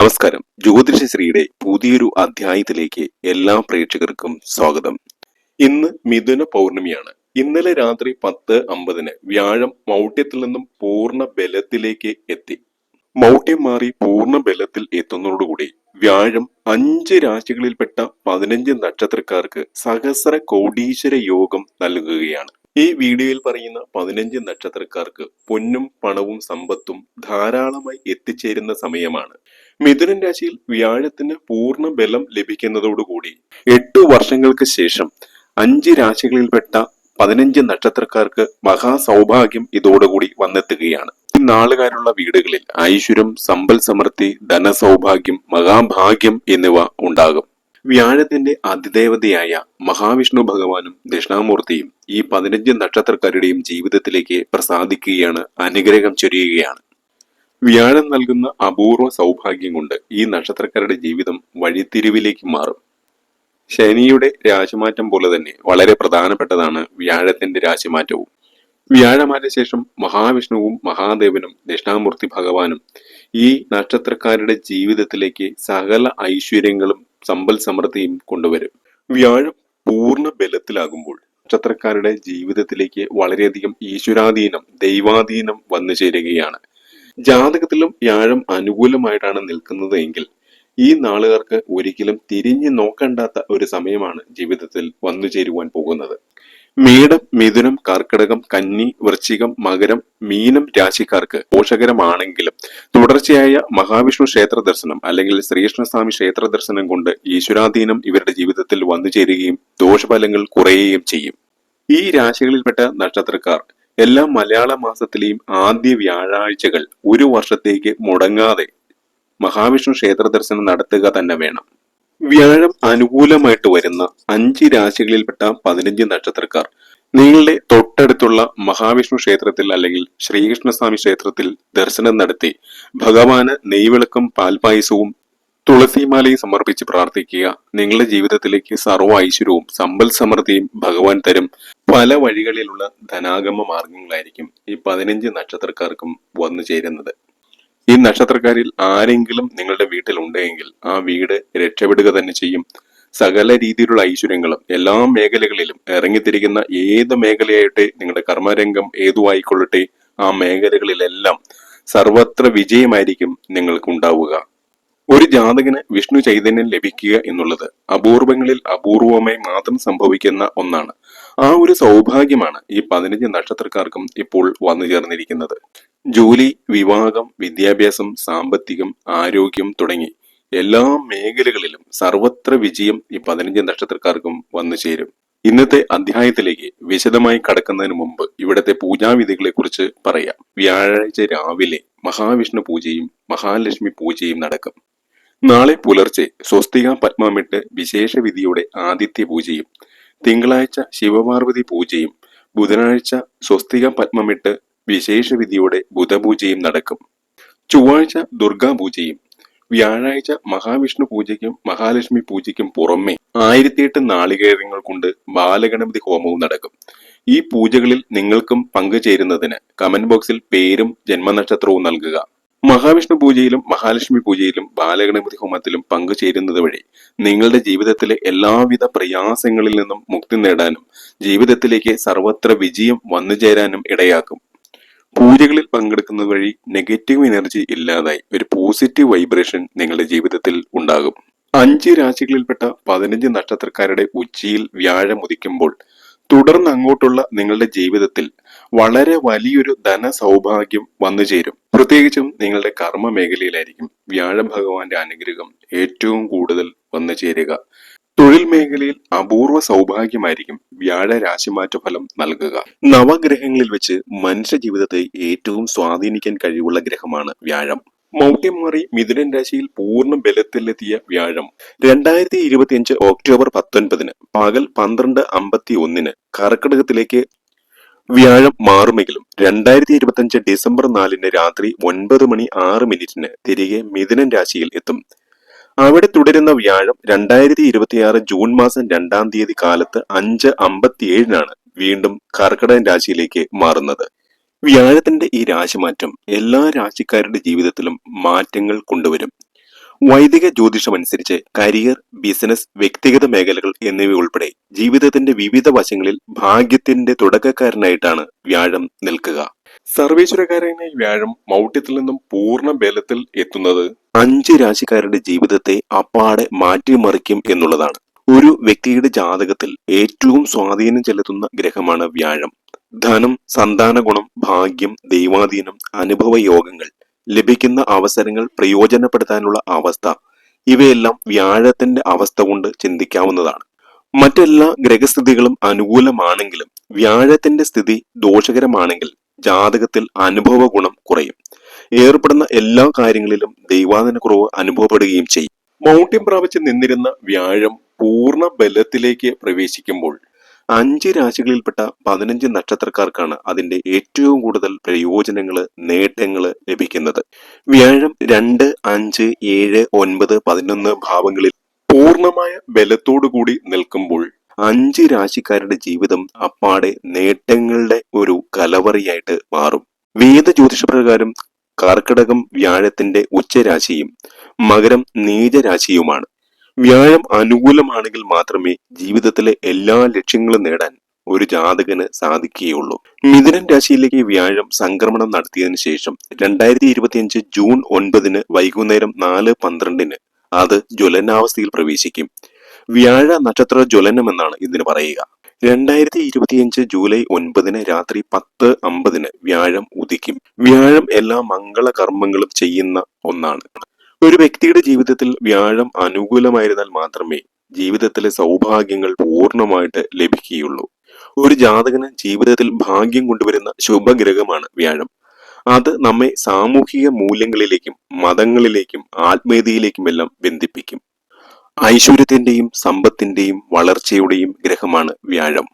നമസ്കാരം. ജ്യോതിഷശ്രീയുടെ പുതിയൊരു അധ്യായത്തിലേക്ക് എല്ലാ പ്രേക്ഷകർക്കും സ്വാഗതം. ഇന്ന് മിഥുന പൗർണമിയാണ്. ഇന്നലെ രാത്രി പത്ത് അമ്പതിന് വ്യാഴം മൗഢ്യത്തിൽ നിന്നും പൂർണ ബലത്തിലേക്ക് എത്തി. മൗഢ്യം മാറി പൂർണ ബലത്തിൽ എത്തുന്നതോടുകൂടി വ്യാഴം അഞ്ച് രാശികളിൽപ്പെട്ട പതിനഞ്ച് നക്ഷത്രക്കാർക്ക് സഹസ്ര കോടീശ്വര യോഗം നൽകുകയാണ്. ഈ വീഡിയോയിൽ പറയുന്ന പതിനഞ്ച് നക്ഷത്രക്കാർക്ക് പൊന്നും പണവും സമ്പത്തും ധാരാളമായി എത്തിച്ചേരുന്ന സമയമാണ്. മിഥുനൻ രാശിയിൽ വ്യാഴത്തിന് പൂർണ ബലം ലഭിക്കുന്നതോടുകൂടി എട്ടു വർഷങ്ങൾക്ക് ശേഷം അഞ്ച് രാശികളിൽപ്പെട്ട പതിനഞ്ച് നക്ഷത്രക്കാർക്ക് മഹാസൗഭാഗ്യം ഇതോടുകൂടി വന്നെത്തുകയാണ്. നാളുകാരുള്ള വീടുകളിൽ ഐശ്വര്യം സമ്പൽ സമൃദ്ധി ധനസൗഭാഗ്യം മഹാഭാഗ്യം എന്നിവ ഉണ്ടാകും. വ്യാഴത്തിന്റെ അതിദേവതയായ മഹാവിഷ്ണു ഭഗവാനും ദക്ഷിണാമൂർത്തിയും ഈ പതിനഞ്ച് നക്ഷത്രക്കാരുടെയും ജീവിതത്തിലേക്ക് പ്രസാദിക്കുകയാണ് അനുഗ്രഹം ചൊരിയുകയാണ്. വ്യാഴം നൽകുന്ന അപൂർവ സൗഭാഗ്യം കൊണ്ട് ഈ നക്ഷത്രക്കാരുടെ ജീവിതം വഴിത്തിരിവിലേക്ക് മാറും. ശനിയുടെ രാശിമാറ്റം പോലെ തന്നെ വളരെ പ്രധാനപ്പെട്ടതാണ് വ്യാഴത്തിന്റെ രാശിമാറ്റവും. വ്യാഴമാറ്റ ശേഷം മഹാവിഷ്ണുവും മഹാദേവനും ദക്ഷിണാമൂർത്തി ഭഗവാനും ഈ നക്ഷത്രക്കാരുടെ ജീവിതത്തിലേക്ക് സകല ഐശ്വര്യങ്ങളും സമ്പൽ സമൃദ്ധിയും കൊണ്ടുവരും. വ്യാഴം പൂർണ ബലത്തിലാകുമ്പോൾ നക്ഷത്രക്കാരുടെ ജീവിതത്തിലേക്ക് വളരെയധികം ഈശ്വരാധീനം ദൈവാധീനം വന്നു ചേരുകയാണ്. ജാതകത്തിലും വ്യാഴം അനുകൂലമായിട്ടാണ് നിൽക്കുന്നത് എങ്കിൽ ഈ നാളുകാർക്ക് ഒരിക്കലും തിരിഞ്ഞു നോക്കണ്ടാത്ത ഒരു സമയമാണ് ജീവിതത്തിൽ വന്നു ചേരുവാൻ പോകുന്നത്. മേടം മിഥുനം കർക്കിടകം കന്നി വൃശ്ചികം മകരം മീനം രാശിക്കാർക്ക് പോഷകരമാണെങ്കിലും തുടർച്ചയായ മഹാവിഷ്ണു ക്ഷേത്ര ദർശനം അല്ലെങ്കിൽ ശ്രീകൃഷ്ണസ്വാമി ക്ഷേത്ര ദർശനം കൊണ്ട് ഈശ്വരാധീനം ഇവരുടെ ജീവിതത്തിൽ വന്നു ചേരുകയും ദോഷഫലങ്ങൾ കുറയുകയും ചെയ്യും. ഈ രാശികളിൽപ്പെട്ട നക്ഷത്രക്കാർ എല്ലാ മലയാള മാസത്തിലെയും ആദ്യ വ്യാഴാഴ്ചകൾ ഒരു വർഷത്തേക്ക് മുടങ്ങാതെ മഹാവിഷ്ണു ക്ഷേത്ര ദർശനം നടത്തുക തന്നെ വേണം. വ്യാഴം അനുകൂലമായിട്ട് വരുന്ന അഞ്ച് രാശികളിൽപ്പെട്ട പതിനഞ്ച് നക്ഷത്രക്കാർ നിങ്ങളുടെ തൊട്ടടുത്തുള്ള മഹാവിഷ്ണു ക്ഷേത്രത്തിൽ അല്ലെങ്കിൽ ശ്രീകൃഷ്ണസ്വാമി ക്ഷേത്രത്തിൽ ദർശനം നടത്തി ഭഗവാന് നെയ്വിളക്കും പാൽപായസവും തുളസിമാലയും സമർപ്പിച്ച് പ്രാർത്ഥിക്കുക. നിങ്ങളുടെ ജീവിതത്തിലേക്ക് സർവ ഐശ്വര്യവും സമ്പൽ സമൃദ്ധിയും ഭഗവാൻ തരും പല വഴികളിലുള്ള ധനാഗമ മാർഗങ്ങളായിരിക്കും ഈ പതിനഞ്ച് നക്ഷത്രക്കാർക്കും വന്നു ചേരുന്നത്. ഈ നക്ഷത്രക്കാരിൽ ആരെങ്കിലും നിങ്ങളുടെ വീട്ടിൽ ഉണ്ടെങ്കിൽ ആ വീട് രക്ഷപ്പെടുക തന്നെ ചെയ്യും. സകല രീതിയിലുള്ള ഐശ്വര്യങ്ങളും എല്ലാ മേഖലകളിലും ഇറങ്ങിത്തിരിക്കുന്ന ഏത് മേഖലയായിട്ട് നിങ്ങളുടെ കർമ്മരംഗം ഏതു ആയിക്കൊള്ളട്ടെ ആ മേഖലകളിലെല്ലാം സർവത്ര വിജയമായിരിക്കും നിങ്ങൾക്ക് ഉണ്ടാവുക ഒരു ജാതകന് വിഷ്ണു ചൈതന്യം ലഭിക്കുക എന്നുള്ളത് അപൂർവങ്ങളിൽ അപൂർവമായി മാത്രം സംഭവിക്കുന്ന ഒന്നാണ്. ആ ഒരു സൗഭാഗ്യമാണ് ഈ പതിനഞ്ച് നക്ഷത്രക്കാർക്കും ഇപ്പോൾ വന്നു ചേർന്നിരിക്കുന്നത്. ജോലി വിവാഹം വിദ്യാഭ്യാസം സാമ്പത്തികം ആരോഗ്യം തുടങ്ങി എല്ലാ മേഖലകളിലും സർവത്ര വിജയം ഈ പതിനഞ്ച് നക്ഷത്രക്കാർക്കും വന്നു ചേരും. ഇന്നത്തെ അധ്യായത്തിലേക്ക് വിശദമായി കടക്കുന്നതിന് മുമ്പ് ഇവിടത്തെ പൂജാവിധികളെ കുറിച്ച് പറയാം. വ്യാഴാഴ്ച രാവിലെ മഹാവിഷ്ണു പൂജയും മഹാലക്ഷ്മി പൂജയും നടക്കും. നാളെ പുലർച്ചെ സ്വസ്തിക പത്മമിട്ട് വിശേഷ വിധിയുടെ ആദിത്യ പൂജയും തിങ്കളാഴ്ച ശിവപാർവതി പൂജയും ബുധനാഴ്ച സ്വസ്തിക പത്മമിട്ട് വിശേഷ വിധിയുടെ ബുധപൂജയും നടക്കും. ചൊവ്വാഴ്ച ദുർഗാ പൂജയും വ്യാഴാഴ്ച മഹാവിഷ്ണു പൂജയ്ക്കും മഹാലക്ഷ്മി പൂജയ്ക്കും പുറമെ ആയിരത്തിയെട്ട് നാളികേരങ്ങൾ കൊണ്ട് ബാലഗണപതി ഹോമവും നടക്കും. ഈ പൂജകളിൽ നിങ്ങൾക്കും പങ്കുചേരുന്നതിന് കമന്റ് ബോക്സിൽ പേരും ജന്മനക്ഷത്രവും നൽകുക. മഹാവിഷ്ണു പൂജയിലും മഹാലക്ഷ്മി പൂജയിലും ബാലഗണപതി ഹോമത്തിലും പങ്കുചേരുന്നത് വഴി നിങ്ങളുടെ ജീവിതത്തിലെ എല്ലാവിധ പ്രയാസങ്ങളിൽ നിന്നും മുക്തി നേടാനും ജീവിതത്തിലേക്ക് സർവത്ര വിജയം വന്നു ചേരാനും ഇടയാക്കും. പൂജകളിൽ പങ്കെടുക്കുന്നത് വഴി നെഗറ്റീവ് എനർജി ഇല്ലാതായി ഒരു പോസിറ്റീവ് വൈബ്രേഷൻ നിങ്ങളുടെ ജീവിതത്തിൽ ഉണ്ടാകും. അഞ്ച് രാശികളിൽപ്പെട്ട പതിനഞ്ച് നക്ഷത്രക്കാരുടെ ഉച്ചിയിൽ വ്യാഴം ഉദിക്കുമ്പോൾ തുടർന്ന് അങ്ങോട്ടുള്ള നിങ്ങളുടെ ജീവിതത്തിൽ വളരെ വലിയൊരു ധന സൗഭാഗ്യം വന്നു ചേരും. പ്രത്യേകിച്ചും നിങ്ങളുടെ കർമ്മ മേഖലയിലായിരിക്കും വ്യാഴ ഭഗവാന്റെ അനുഗ്രഹം ഏറ്റവും കൂടുതൽ വന്നു ചേരുക. തൊഴിൽ മേഖലയിൽ അപൂർവ സൗഭാഗ്യമായിരിക്കും വ്യാഴ രാശിമാറ്റ ഫലം നൽകുക. നവഗ്രഹങ്ങളിൽ വെച്ച് മനുഷ്യ ജീവിതത്തെ ഏറ്റവും സ്വാധീനിക്കാൻ കഴിവുള്ള ഗ്രഹമാണ് വ്യാഴം. മൗഢ്യം മാറി മിഥുനൻ രാശിയിൽ പൂർണ ബലത്തിലെത്തിയ വ്യാഴം. രണ്ടായിരത്തി ഇരുപത്തിയഞ്ച് ഒക്ടോബർ പത്തൊൻപതിന് പകൽ പന്ത്രണ്ട് അമ്പത്തി ഒന്നിന് കർക്കിടകത്തിലേക്ക് വ്യാഴം മാറുമെങ്കിലും രണ്ടായിരത്തി ഇരുപത്തിയഞ്ച് ഡിസംബർ നാലിന് രാത്രി ഒൻപത് മണി ആറ് മിനിറ്റിന് തിരികെ മിഥുനൻ രാശിയിൽ എത്തും. അവിടെ തുടരുന്ന വ്യാഴം രണ്ടായിരത്തി ഇരുപത്തിയാറ് ജൂൺ മാസം രണ്ടാം തീയതി കാലത്ത് അഞ്ച് അമ്പത്തിയേഴിനാണ് വീണ്ടും കർക്കിടകൻ രാശിയിലേക്ക് മാറുന്നത്. വ്യാഴത്തിന്റെ ഈ രാശിമാറ്റം എല്ലാ രാശിക്കാരുടെ ജീവിതത്തിലും മാറ്റങ്ങൾ കൊണ്ടുവരും. വൈദിക ജ്യോതിഷമനുസരിച്ച് കരിയർ ബിസിനസ് വ്യക്തിഗത മേഖലകൾ എന്നിവ ഉൾപ്പെടെ ജീവിതത്തിന്റെ വിവിധ വശങ്ങളിൽ ഭാഗ്യത്തിന്റെ തുടക്കക്കാരനായിട്ടാണ് വ്യാഴം നിൽക്കുക. സർവേശ്വരകാരനായ വ്യാഴം മൗഢ്യത്തിൽ നിന്നും പൂർണ ബലത്തിൽ എത്തുന്നത് അഞ്ച് രാശിക്കാരുടെ ജീവിതത്തെ അപ്പാടെ മാറ്റിമറിക്കും എന്നുള്ളതാണ്. ഒരു വ്യക്തിയുടെ ജാതകത്തിൽ ഏറ്റവും സ്വാധീനം ചെലുത്തുന്ന ഗ്രഹമാണ് വ്യാഴം. ധനം സന്താന ഗുണം ഭാഗ്യം ദൈവാധീനം അനുഭവ യോഗങ്ങൾ ലഭിക്കുന്ന അവസരങ്ങൾ പ്രയോജനപ്പെടുത്താനുള്ള അവസ്ഥ. ഇവയെല്ലാം വ്യാഴത്തിന്റെ അവസ്ഥ കൊണ്ട് ചിന്തിക്കാവുന്നതാണ്. മറ്റെല്ലാ ഗ്രഹസ്ഥിതികളും അനുകൂലമാണെങ്കിലും വ്യാഴത്തിന്റെ സ്ഥിതി ദോഷകരമാണെങ്കിൽ ജാതകത്തിൽ അനുഭവ ഗുണം കുറയും. ഏർപ്പെടുന്ന എല്ലാ കാര്യങ്ങളിലും ദൈവാധന കുറവ് അനുഭവപ്പെടുകയും ചെയ്യും. മൗഢ്യം പ്രാപിച്ച് നിന്നിരുന്ന വ്യാഴം പൂർണ ബലത്തിലേക്ക് പ്രവേശിക്കുമ്പോൾ അഞ്ച് രാശികളിൽപ്പെട്ട പതിനഞ്ച് നക്ഷത്രക്കാർക്കാണ് അതിന്റെ ഏറ്റവും കൂടുതൽ പ്രയോജനങ്ങൾ നേട്ടങ്ങൾ ലഭിക്കുന്നത്. വ്യാഴം രണ്ട് അഞ്ച് ഏഴ് ഒൻപത് പതിനൊന്ന് ഭാവങ്ങളിൽ പൂർണമായ ബലത്തോടുകൂടി നിൽക്കുമ്പോൾ അഞ്ച് രാശിക്കാരുടെ ജീവിതം അപ്പാടെ നേട്ടങ്ങളുടെ ഒരു കലവറിയായിട്ട് മാറും. വേദ ജ്യോതിഷ പ്രകാരം കർക്കിടകം വ്യാഴത്തിന്റെ ഉച്ചരാശിയും മകരം നീചരാശിയുമാണ്. വ്യാഴം അനുകൂലമാണെങ്കിൽ മാത്രമേ ജീവിതത്തിലെ എല്ലാ ലക്ഷ്യങ്ങളും നേടാൻ ഒരു ജാതകന് സാധിക്കുകയുള്ളൂ. മിഥുനൻ രാശിയിലേക്ക് വ്യാഴം സംക്രമണം നടത്തിയതിനു ശേഷം രണ്ടായിരത്തി ഇരുപത്തിയഞ്ച് ജൂൺ ഒൻപതിന് വൈകുന്നേരം നാല് പന്ത്രണ്ടിന് അത് ജ്വലനാവസ്ഥയിൽ പ്രവേശിക്കും. വ്യാഴ നക്ഷത്ര ജ്വലനം എന്നാണ് ഇതിന് പറയുക. രണ്ടായിരത്തി ഇരുപത്തിയഞ്ച് ജൂലൈ ഒൻപതിന് രാത്രി പത്ത് അമ്പതിന് വ്യാഴം ഉദിക്കും. വ്യാഴം എല്ലാ മംഗള കർമ്മങ്ങളും ചെയ്യുന്ന ഒന്നാണ്. ഒരു വ്യക്തിയുടെ ജീവിതത്തിൽ വ്യാഴം അനുകൂലമായിരുന്നാൽ മാത്രമേ ജീവിതത്തിലെ സൗഭാഗ്യങ്ങൾ പൂർണമായിട്ട് ലഭിക്കുകയുള്ളൂ. ഒരു ജാതകന് ജീവിതത്തിൽ ഭാഗ്യം കൊണ്ടുവരുന്ന ശുഭഗ്രഹമാണ് വ്യാഴം. അത് നമ്മെ സാമൂഹിക മൂല്യങ്ങളിലേക്കും മതങ്ങളിലേക്കും ആത്മീയതയിലേക്കും എല്ലാം ബന്ധിപ്പിക്കും. ഐശ്വര്യത്തിന്റെയും സമ്പത്തിന്റെയും വളർച്ചയുടെയും ഗ്രഹമാണ് വ്യാഴം.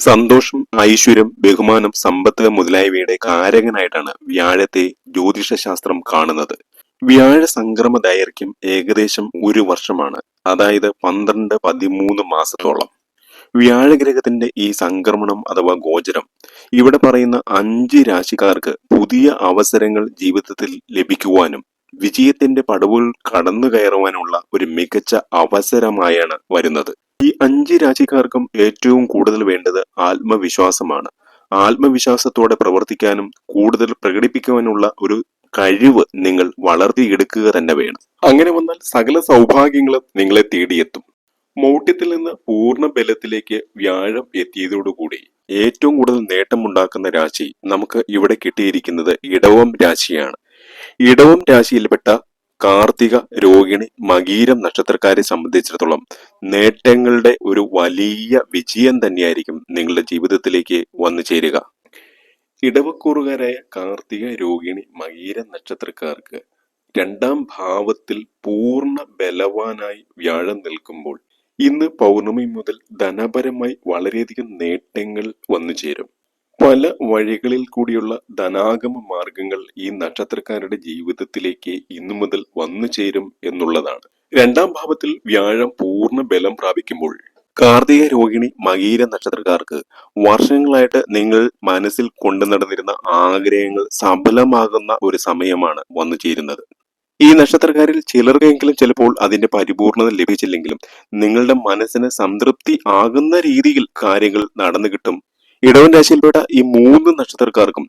സന്തോഷം ഐശ്വര്യം ബഹുമാനം സമ്പത്ത് മുതലായവയുടെ കാരകനായിട്ടാണ് വ്യാഴത്തെ ജ്യോതിഷശാസ്ത്രം കാണുന്നത്. വ്യാഴ സംക്രമ ദൈർഘ്യം ഏകദേശം ഒരു വർഷമാണ്. അതായത് പന്ത്രണ്ട് പതിമൂന്ന് മാസത്തോളം. വ്യാഴഗ്രഹത്തിന്റെ ഈ സംക്രമണം അഥവാ ഗോചരം ഇവിടെ പറയുന്ന അഞ്ച് രാശിക്കാർക്ക് പുതിയ അവസരങ്ങൾ ജീവിതത്തിൽ ലഭിക്കുവാനും വിജയത്തിന്റെ പടവുകൾ കടന്നു കയറുവാനുള്ള ഒരു മികച്ച അവസരമായാണ് വരുന്നത്. ഈ അഞ്ച് രാശിക്കാർക്കും ഏറ്റവും കൂടുതൽ വേണ്ടത് ആത്മവിശ്വാസമാണ്. ആത്മവിശ്വാസത്തോടെ പ്രവർത്തിക്കാനും കൂടുതൽ പ്രകടിപ്പിക്കുവാനുള്ള ഒരു കഴിവ് നിങ്ങൾ വളർത്തിയെടുക്കുക തന്നെ വേണം. അങ്ങനെ വന്നാൽ സകല സൗഭാഗ്യങ്ങളും നിങ്ങളെ തേടിയെത്തും. മൗഢ്യത്തിൽ നിന്ന് പൂർണ ബലത്തിലേക്ക് വ്യാഴം എത്തിയതോടുകൂടി ഏറ്റവും കൂടുതൽ നേട്ടമുണ്ടാക്കുന്ന രാശി നമുക്ക് ഇവിടെ കിട്ടിയിരിക്കുന്നത് ഇടവം രാശിയാണ്. ഇടവം രാശിയിൽപ്പെട്ട കാർത്തിക രോഹിണി മകീരം നക്ഷത്രക്കാരെ സംബന്ധിച്ചിടത്തോളം നേട്ടങ്ങളുടെ ഒരു വലിയ വിജയം തന്നെയായിരിക്കും നിങ്ങളുടെ ജീവിതത്തിലേക്ക് വന്നു ചേരുക. ഇടവക്കൂറുകാരായ കാർത്തിക രോഹിണി മകീര നക്ഷത്രക്കാർക്ക് രണ്ടാം ഭാവത്തിൽ പൂർണ ബലവാനായി വ്യാഴം നിൽക്കുമ്പോൾ ഇന്ന് പൗർണമി മുതൽ ധനപരമായി വളരെയധികം നേട്ടങ്ങൾ വന്നു ചേരും. പല വഴികളിൽ കൂടിയുള്ള ധനാഗമ മാർഗങ്ങൾ ഈ നക്ഷത്രക്കാരുടെ ജീവിതത്തിലേക്ക് ഇന്നു മുതൽ വന്നു ചേരും എന്നുള്ളതാണ്. രണ്ടാം ഭാവത്തിൽ വ്യാഴം പൂർണ ബലം പ്രാപിക്കുമ്പോൾ കാർത്തിക രോഹിണി മകീര നക്ഷത്രക്കാർക്ക് വർഷങ്ങളായിട്ട് നിങ്ങൾ മനസ്സിൽ കൊണ്ടു നടന്നിരുന്ന ആഗ്രഹങ്ങൾ സഫലമാകുന്ന ഒരു സമയമാണ് വന്നു ചേരുന്നത്. ഈ നക്ഷത്രക്കാരിൽ ചിലർക്കെങ്കിലും ചിലപ്പോൾ അതിന്റെ പരിപൂർണത ലഭിച്ചില്ലെങ്കിലും നിങ്ങളുടെ മനസ്സിന് സംതൃപ്തി ആകുന്ന രീതിയിൽ കാര്യങ്ങൾ നടന്നു കിട്ടും. ഇടവൻ രാശിയിൽപ്പെട്ട ഈ മൂന്ന് നക്ഷത്രക്കാർക്കും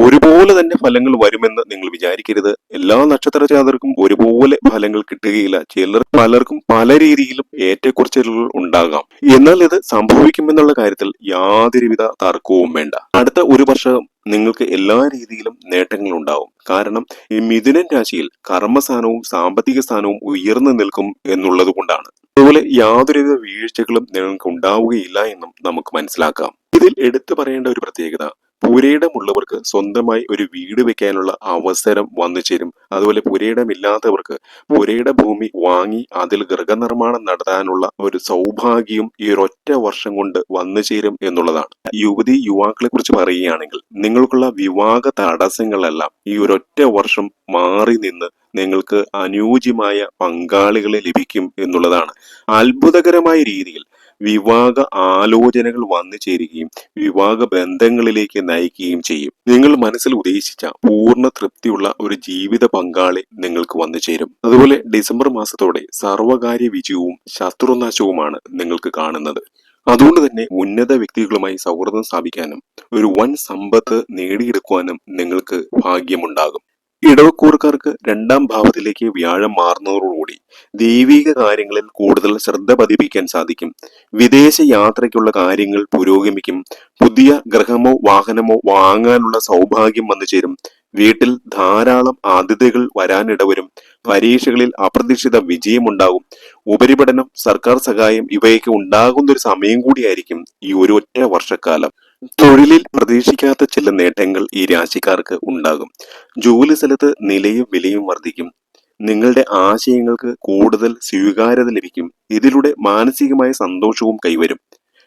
ഒരുപോലെ തന്നെ ഫലങ്ങൾ വരുമെന്ന് നിങ്ങൾ വിചാരിക്കരുത്. എല്ലാ നക്ഷത്ര ജാതർക്കും ഒരുപോലെ ഫലങ്ങൾ കിട്ടുകയില്ല. ചിലർ പലർക്കും പല രീതിയിലും ഏറ്റക്കുറച്ചിലുകൾ ഉണ്ടാകാം. എന്നാൽ ഇത് സംഭവിക്കുമെന്നുള്ള കാര്യത്തിൽ യാതൊരുവിധ തർക്കവും വേണ്ട. അടുത്ത ഒരു വർഷം നിങ്ങൾക്ക് എല്ലാ രീതിയിലും നേട്ടങ്ങൾ ഉണ്ടാവും. കാരണം ഈ മിഥുനൻ രാശിയിൽ കർമ്മസ്ഥാനവും സാമ്പത്തിക സ്ഥാനവും ഉയർന്നു നിൽക്കും എന്നുള്ളത് കൊണ്ടാണ് അതുപോലെ യാതൊരുവിധ വീഴ്ചകളും നിങ്ങൾക്ക് ഉണ്ടാവുകയില്ല എന്നും നമുക്ക് മനസ്സിലാക്കാം. ഇതിൽ എടുത്തു പറയേണ്ട ഒരു പ്രത്യേകത പുരയിടമുള്ളവർക്ക് സ്വന്തമായി ഒരു വീട് വെക്കാനുള്ള അവസരം വന്നു ചേരും. അതുപോലെ പുരയിടമില്ലാത്തവർക്ക് പുരയിട ഭൂമി വാങ്ങി അതിൽ ഗൃഹനിർമ്മാണം നടത്താനുള്ള ഒരു സൗഭാഗ്യം ഈ ഒരൊറ്റ വർഷം കൊണ്ട് വന്നു ചേരും എന്നുള്ളതാണ്. യുവതി യുവാക്കളെ കുറിച്ച് പറയുകയാണെങ്കിൽ നിങ്ങൾക്കുള്ള വിവാഹ തടസ്സങ്ങളെല്ലാം ഈ ഒരൊറ്റ വർഷം മാറി നിന്ന് നിങ്ങൾക്ക് അനുയോജ്യമായ പങ്കാളികളെ ലഭിക്കും എന്നുള്ളതാണ്. അത്ഭുതകരമായ രീതിയിൽ വിവാഹ ആലോചനകൾ വന്നു ചേരുകയും വിവാഹ ബന്ധങ്ങളിലേക്ക് നയിക്കുകയും ചെയ്യും. നിങ്ങൾ മനസ്സിൽ ഉദ്ദേശിച്ച പൂർണ തൃപ്തിയുള്ള ഒരു ജീവിത പങ്കാളി നിങ്ങൾക്ക് വന്നു ചേരും. അതുപോലെ ഡിസംബർ മാസത്തോടെ സർവകാര്യ വിജയവും ശത്രുനാശവുമാണ് നിങ്ങൾക്ക് കാണുന്നത്. അതുകൊണ്ട് തന്നെ ഉന്നത വ്യക്തികളുമായി സൗഹൃദം സ്ഥാപിക്കാനും ഒരു വൻ സമ്പത്ത് നേടിയെടുക്കുവാനും നിങ്ങൾക്ക് ഭാഗ്യമുണ്ടാകും. ഇടവക്കൂറുകാർക്ക് രണ്ടാം ഭാവത്തിലേക്ക് വ്യാഴം മാറുന്നതോടുകൂടി ദൈവിക കാര്യങ്ങളിൽ കൂടുതൽ ശ്രദ്ധ പതിപ്പിക്കാൻ സാധിക്കും. വിദേശ യാത്രയ്ക്കുള്ള കാര്യങ്ങൾ പുരോഗമിക്കും. പുതിയ ഗ്രഹമോ വാഹനമോ വാങ്ങാനുള്ള സൗഭാഗ്യം വന്നു ചേരും. വീട്ടിൽ ധാരാളം അതിഥികൾ വരാനിടവരും. പരീക്ഷകളിൽ അപ്രതീക്ഷിത വിജയമുണ്ടാകും. ഉപരിപഠനം സർക്കാർ സഹായം ഇവയൊക്കെ ഉണ്ടാകുന്ന ഒരു സമയം കൂടിയായിരിക്കും ഈ ഒരു ഒറ്റ വർഷക്കാലം. തൊഴിലിൽ പ്രതീക്ഷിക്കാത്ത ചില നേട്ടങ്ങൾ ഈ രാശിക്കാർക്ക് ഉണ്ടാകും. ജോലി സ്ഥലത്ത് നിലയും വിലയും വർദ്ധിക്കും. നിങ്ങളുടെ ആശയങ്ങൾക്ക് കൂടുതൽ സ്വീകാര്യത ലഭിക്കും. ഇതിലൂടെ മാനസികമായ സന്തോഷവും കൈവരും.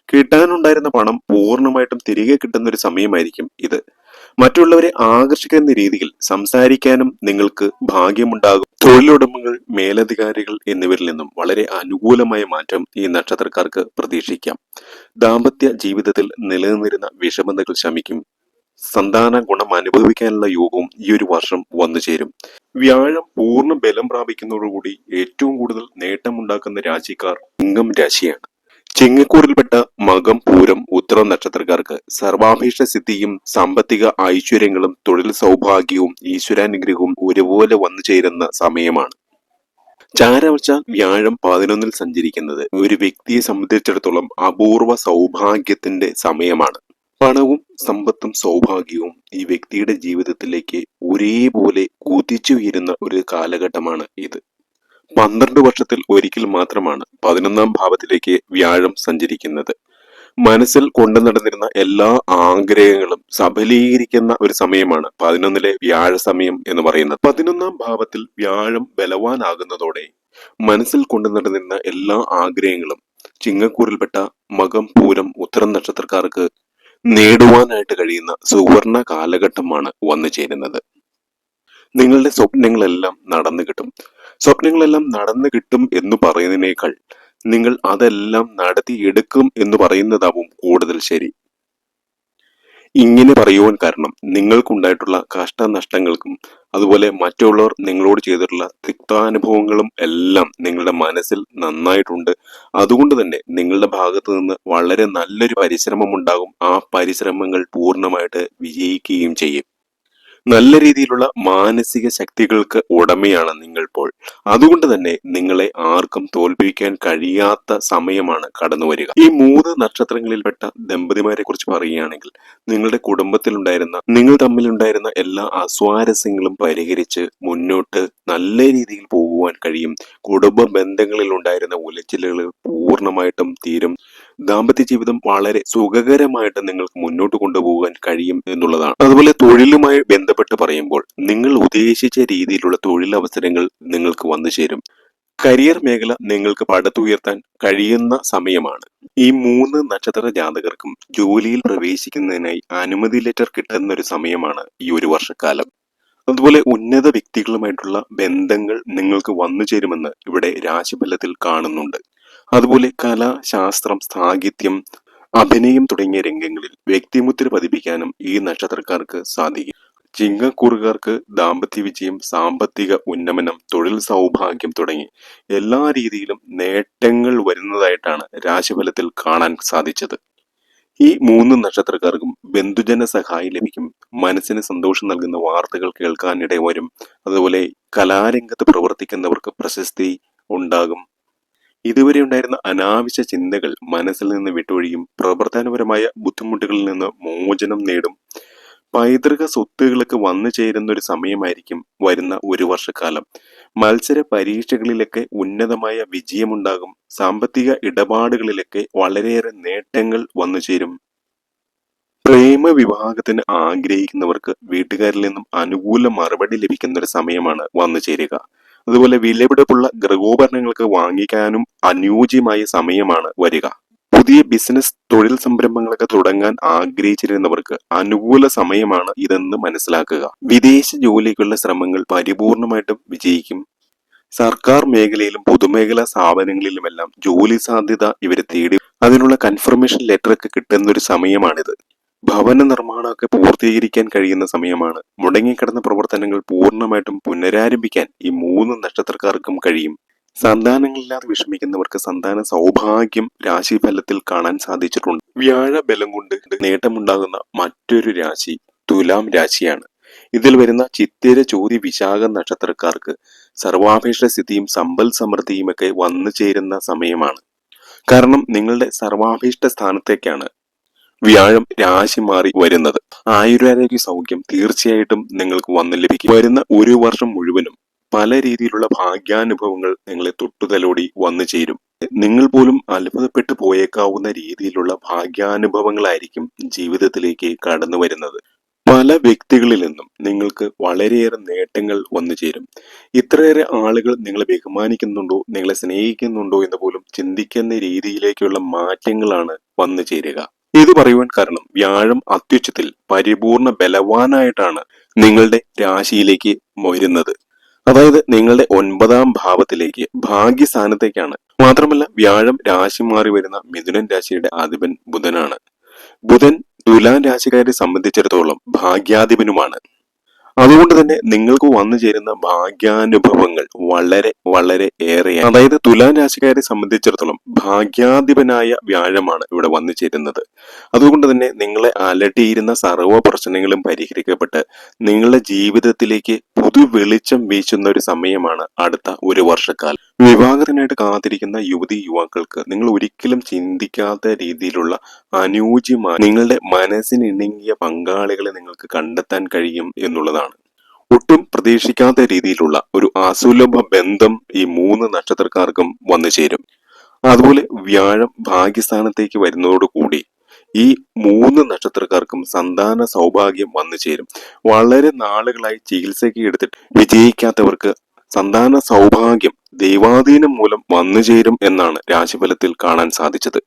കിട്ടാനുണ്ടായിരുന്ന പണം പൂർണമായിട്ടും തിരികെ കിട്ടുന്ന ഒരു സമയമായിരിക്കും ഇത്. മറ്റുള്ളവരെ ആകർഷിക്കുന്ന രീതിയിൽ സംസാരിക്കാനും നിങ്ങൾക്ക് ഭാഗ്യമുണ്ടാകും. തൊഴിലുടമകൾ മേലധികാരികൾ എന്നിവരിൽ നിന്നും വളരെ അനുകൂലമായ മാറ്റം ഈ നക്ഷത്രക്കാർക്ക് പ്രതീക്ഷിക്കാം. ദാമ്പത്യ ജീവിതത്തിൽ നിലനിന്നിരുന്ന വിഷമതകൾ ശമിക്കും. സന്താന ഗുണം അനുഭവിക്കാനുള്ള യോഗവും ഈ ഒരു വർഷം വന്നു ചേരും. വ്യാഴം പൂർണ ബലം പ്രാപിക്കുന്നതോടുകൂടി ഏറ്റവും കൂടുതൽ നേട്ടമുണ്ടാക്കുന്ന രാശിക്കാർ ഇംഗം രാശിയാണ്. ചിങ്ങക്കൂറിൽപ്പെട്ട മകം പൂരം ഉത്തരം നക്ഷത്രക്കാർക്ക് സർവാഭീഷ്ട സിദ്ധിയും സാമ്പത്തിക ഐശ്വര്യങ്ങളും തൊഴിൽ സൗഭാഗ്യവും ഈശ്വരാനുഗ്രഹവും ഒരുപോലെ വന്നു ചേരുന്ന സമയമാണ്. ചാരവർച്ച വ്യാഴം പതിനൊന്നിൽ സഞ്ചരിക്കുന്നത് ഒരു വ്യക്തിയെ സംബന്ധിച്ചിടത്തോളം അപൂർവ സൗഭാഗ്യത്തിന്റെ സമയമാണ്. പണവും സമ്പത്തും സൗഭാഗ്യവും ഈ വ്യക്തിയുടെ ജീവിതത്തിലേക്ക് ഒരേപോലെ കുതിച്ചുയരുന്ന ഒരു കാലഘട്ടമാണ് ഇത്. പന്ത്രണ്ട് വർഷത്തിൽ ഒരിക്കൽ മാത്രമാണ് പതിനൊന്നാം ഭാവത്തിലേക്ക് വ്യാഴം സഞ്ചരിക്കുന്നത്. മനസ്സിൽ കൊണ്ടു നടന്നിരുന്ന എല്ലാ ആഗ്രഹങ്ങളും സഫലീകരിക്കുന്ന ഒരു സമയമാണ് പതിനൊന്നിലെ വ്യാഴ സമയം എന്ന് പറയുന്നത്. പതിനൊന്നാം ഭാവത്തിൽ വ്യാഴം ബലവാനാകുന്നതോടെ മനസ്സിൽ കൊണ്ടു നടന്നിരുന്ന എല്ലാ ആഗ്രഹങ്ങളും ചിങ്ങക്കൂറിൽപ്പെട്ട മകം പൂരം ഉത്തരം നക്ഷത്രക്കാർക്ക് നേടുവാനായിട്ട് കഴിയുന്ന സുവർണ കാലഘട്ടമാണ് വന്നു ചേരുന്നത്. നിങ്ങളുടെ സ്വപ്നങ്ങളെല്ലാം നടന്നു കിട്ടും. സ്വപ്നങ്ങളെല്ലാം നടന്നു കിട്ടും എന്ന് പറയുന്നതിനേക്കാൾ നിങ്ങൾ അതെല്ലാം നടത്തിയെടുക്കും എന്ന് പറയുന്നതാവും കൂടുതൽ ശരി. ഇങ്ങനെ പറയുവാൻ കാരണം നിങ്ങൾക്കുണ്ടായിട്ടുള്ള കഷ്ടനഷ്ടങ്ങൾക്കും അതുപോലെ മറ്റുള്ളവർ നിങ്ങളോട് ചെയ്തിട്ടുള്ള തിക്താനുഭവങ്ങളും എല്ലാം നിങ്ങളുടെ മനസ്സിൽ നന്നായിട്ടുണ്ട്. അതുകൊണ്ട് തന്നെ നിങ്ങളുടെ ഭാഗത്ത് നിന്ന് വളരെ നല്ലൊരു പരിശ്രമം ഉണ്ടാകും. ആ പരിശ്രമങ്ങൾ പൂർണമായിട്ട് വിജയിക്കുകയും ചെയ്യും. നല്ല രീതിയിലുള്ള മാനസിക ശക്തികൾക്ക് ഉടമയാണ് നിങ്ങൾ ഇപ്പോൾ. അതുകൊണ്ട് തന്നെ നിങ്ങളെ ആർക്കും തോൽപ്പിക്കാൻ കഴിയാത്ത സമയമാണ് കടന്നു വരിക. ഈ മൂന്ന് നക്ഷത്രങ്ങളിൽപ്പെട്ട ദമ്പതിമാരെ കുറിച്ച് പറയുകയാണെങ്കിൽ നിങ്ങളുടെ കുടുംബത്തിലുണ്ടായിരുന്ന നിങ്ങൾ തമ്മിലുണ്ടായിരുന്ന എല്ലാ അസ്വാരസ്യങ്ങളും പരിഹരിച്ച് മുന്നോട്ട് നല്ല രീതിയിൽ പോകുവാൻ കഴിയും. കുടുംബ ബന്ധങ്ങളിൽ ഉണ്ടായിരുന്ന ഉലച്ചിലുകൾ പൂർണമായിട്ടും തീരും. ദാമ്പത്യ ജീവിതം വളരെ സുഖകരമായിട്ട് നിങ്ങൾക്ക് മുന്നോട്ട് കൊണ്ടുപോകാൻ കഴിയും എന്നുള്ളതാണ്. അതുപോലെ തൊഴിലുമായി ബന്ധപ്പെട്ട് പറയുമ്പോൾ നിങ്ങൾ ഉദ്ദേശിച്ച രീതിയിലുള്ള തൊഴിലവസരങ്ങൾ നിങ്ങൾക്ക് വന്നു ചേരും. കരിയർ മേഖല നിങ്ങൾക്ക് പടുത്തുയർത്താൻ കഴിയുന്ന സമയമാണ്. ഈ മൂന്ന് നക്ഷത്ര ജാതകർക്കും ജോലിയിൽ പ്രവേശിക്കുന്നതിനായി അനുമതി ലെറ്റർ കിട്ടുന്ന ഒരു സമയമാണ് ഈ ഒരു വർഷക്കാലം. അതുപോലെ ഉന്നത വ്യക്തികളുമായിട്ടുള്ള ബന്ധങ്ങൾ നിങ്ങൾക്ക് വന്നു ചേരുമെന്ന് ഇവിടെ രാശിഫലത്തിൽ കാണുന്നുണ്ട്. അതുപോലെ കല ശാസ്ത്രം സാഹിത്യം അഭിനയം തുടങ്ങിയ രംഗങ്ങളിൽ വ്യക്തിമുദ്ര പതിപ്പിക്കാനും ഈ നക്ഷത്രക്കാർക്ക് സാധിക്കും. ചിങ്ങക്കൂറുകാർക്ക് ദാമ്പത്യ വിജയം സാമ്പത്തിക ഉന്നമനം തൊഴിൽ സൗഭാഗ്യം തുടങ്ങി എല്ലാ രീതിയിലും നേട്ടങ്ങൾ വരുന്നതായിട്ടാണ് രാശിഫലത്തിൽ കാണാൻ സാധിച്ചത്. ഈ മൂന്ന് നക്ഷത്രക്കാർക്കും ബന്ധുജന സഹായി ലഭിക്കും. മനസ്സിന് സന്തോഷം നൽകുന്ന വാർത്തകൾ കേൾക്കാനിട വരും. അതുപോലെ കലാരംഗത്ത് പ്രവർത്തിക്കുന്നവർക്ക് പ്രശസ്തി ഉണ്ടാകും. ഇതുവരെ ഉണ്ടായിരുന്ന അനാവശ്യ ചിന്തകൾ മനസ്സിൽ നിന്ന് വിട്ടൊഴിയും പ്രവർത്തനപരമായ ബുദ്ധിമുട്ടുകളിൽ നിന്ന് മോചനം നേടും. പൈതൃക സ്വത്തുകളൊക്കെ വന്നു ചേരുന്ന ഒരു സമയമായിരിക്കും വരുന്ന ഒരു വർഷക്കാലം. മത്സര പരീക്ഷകളിലൊക്കെ ഉന്നതമായ വിജയമുണ്ടാകും. സാമ്പത്തിക ഇടപാടുകളിലൊക്കെ വളരെയേറെ നേട്ടങ്ങൾ വന്നു ചേരും. പ്രേമ വിവാഹത്തിന് ആഗ്രഹിക്കുന്നവർക്ക് വീട്ടുകാരിൽ നിന്നും അനുകൂല മറുപടി ലഭിക്കുന്ന ഒരു സമയമാണ് വന്നു ചേരുക. അതുപോലെ വിലപിടിപ്പുള്ള ഗൃഹോപകരണങ്ങൾക്ക് വാങ്ങിക്കാനും അനുയോജ്യമായ സമയമാണ് വരിക. പുതിയ ബിസിനസ് തൊഴിൽ സംരംഭങ്ങളൊക്കെ തുടങ്ങാൻ ആഗ്രഹിച്ചിരുന്നവർക്ക് അനുകൂല സമയമാണ് ഇതെന്ന് മനസ്സിലാക്കുക. വിദേശ ജോലിക്കുള്ള ശ്രമങ്ങൾ പരിപൂർണമായിട്ടും വിജയിക്കും. സർക്കാർ മേഖലയിലും പൊതുമേഖലാ സ്ഥാപനങ്ങളിലുമെല്ലാം ജോലി സാധ്യത ഇവരെ തേടി അതിനുള്ള കൺഫർമേഷൻ ലെറ്റർ ഒക്കെ കിട്ടുന്ന ഒരു സമയമാണിത്. ഭവന നിർമ്മാണമൊക്കെ പൂർത്തീകരിക്കാൻ കഴിയുന്ന സമയമാണ്. മുടങ്ങിക്കിടന്ന പ്രവർത്തനങ്ങൾ പൂർണമായിട്ടും പുനരാരംഭിക്കാൻ ഈ മൂന്ന് നക്ഷത്രക്കാർക്കും കഴിയും. സന്താനങ്ങളില്ലാതെ വിഷമിക്കുന്നവർക്ക് സന്താന സൗഭാഗ്യം രാശിഫലത്തിൽ കാണാൻ സാധിച്ചിട്ടുണ്ട്. വ്യാഴ ബലം കൊണ്ട് നേട്ടമുണ്ടാകുന്ന മറ്റൊരു രാശി തുലാം രാശിയാണ്. ഇതിൽ വരുന്ന ചിത്തിര ചോതി വിശാഖ നക്ഷത്രക്കാർക്ക് സർവാഭീഷ്ട സ്ഥിതിയും സമ്പൽ സമൃദ്ധിയുമൊക്കെ വന്നു ചേരുന്ന സമയമാണ്. കാരണം നിങ്ങളുടെ സർവാഭീഷ്ട സ്ഥാനത്തേക്കാണ് വ്യാഴം രാശി മാറി വരുന്നത്. ആയുരാരോഗ്യ സൗഖ്യം തീർച്ചയായിട്ടും നിങ്ങൾക്ക് വന്നു ലഭിക്കും. വരുന്ന ഒരു വർഷം മുഴുവനും പല രീതിയിലുള്ള ഭാഗ്യാനുഭവങ്ങൾ നിങ്ങളെ തൊട്ടുതലോടി വന്നു ചേരും. നിങ്ങൾ പോലും അത്ഭുതപ്പെട്ടു പോയേക്കാവുന്ന രീതിയിലുള്ള ഭാഗ്യാനുഭവങ്ങളായിരിക്കും ജീവിതത്തിലേക്ക് കടന്നു വരുന്നത്. പല വ്യക്തികളിൽ നിന്നും നിങ്ങൾക്ക് വളരെയേറെ നേട്ടങ്ങൾ വന്നു ചേരും. ഇത്രയേറെ ആളുകൾ നിങ്ങളെ ബഹുമാനിക്കുന്നുണ്ടോ നിങ്ങളെ സ്നേഹിക്കുന്നുണ്ടോ എന്ന് പോലും ചിന്തിക്കുന്ന രീതിയിലേക്കുള്ള മാറ്റങ്ങളാണ് വന്നു ചേരുക. ഇത് പറയുവാൻ കാരണം വ്യാഴം അത്യുച്ചത്തിൽ പരിപൂർണ ബലവാനായിട്ടാണ് നിങ്ങളുടെ രാശിയിലേക്ക് വരുന്നത്. അതായത് നിങ്ങളുടെ ഒൻപതാം ഭാവത്തിലേക്ക് ഭാഗ്യസ്ഥാനത്തേക്കാണ്. മാത്രമല്ല വ്യാഴം രാശി മാറി വരുന്ന മിഥുനൻ രാശിയുടെ അധിപൻ ബുധനാണ്. ബുധൻ തുലാൻ രാശിക്കാരെ സംബന്ധിച്ചിടത്തോളം ഭാഗ്യാധിപനുമാണ്. അതുകൊണ്ട് തന്നെ നിങ്ങൾക്ക് വന്നു ചേരുന്ന ഭാഗ്യാനുഭവങ്ങൾ വളരെ വളരെ ഏറെയാണ് അതായത് തുലാം രാശിക്കാരെ സംബന്ധിച്ചിടത്തോളം ഭാഗ്യാധിപനായ വ്യാഴമാണ് ഇവിടെ വന്നു ചേരുന്നത്. അതുകൊണ്ട് തന്നെ നിങ്ങളെ അലട്ടിയിരുന്ന സർവ പ്രശ്നങ്ങളും പരിഹരിക്കപ്പെട്ട് നിങ്ങളുടെ ജീവിതത്തിലേക്ക് പുതു വെളിച്ചം വീശുന്ന ഒരു സമയമാണ് അടുത്ത ഒരു വർഷക്കാലം. വിവാഹത്തിനായിട്ട് കാത്തിരിക്കുന്ന യുവതി യുവാക്കൾക്ക് നിങ്ങൾ ഒരിക്കലും ചിന്തിക്കാത്ത രീതിയിലുള്ള അനുയോജ്യമായ നിങ്ങളുടെ മനസ്സിന് ഇണങ്ങിയ പങ്കാളികളെ നിങ്ങൾക്ക് കണ്ടെത്താൻ കഴിയും എന്നുള്ളതാണ്. ഒട്ടും പ്രതീക്ഷിക്കാത്ത രീതിയിലുള്ള ഒരു അസുലഭ ബന്ധം ഈ മൂന്ന് നക്ഷത്രക്കാർക്കും വന്നു ചേരും. അതുപോലെ വ്യാഴം ഭാഗ്യസ്ഥാനത്തേക്ക് വരുന്നതോടുകൂടി ഈ മൂന്ന് നക്ഷത്രക്കാർക്കും സന്താന സൗഭാഗ്യം വന്നു ചേരും. വളരെ നാളുകളായി ചികിത്സയ്ക്ക് എടുത്തിട്ട് വിജയിക്കാത്തവർക്ക് സന്താന സൗഭാഗ്യം ദൈവാധീനം മൂലം വന്നു ചേരും എന്നാണ് രാശിഫലത്തിൽ കാണാൻ സാധിച്ചത്.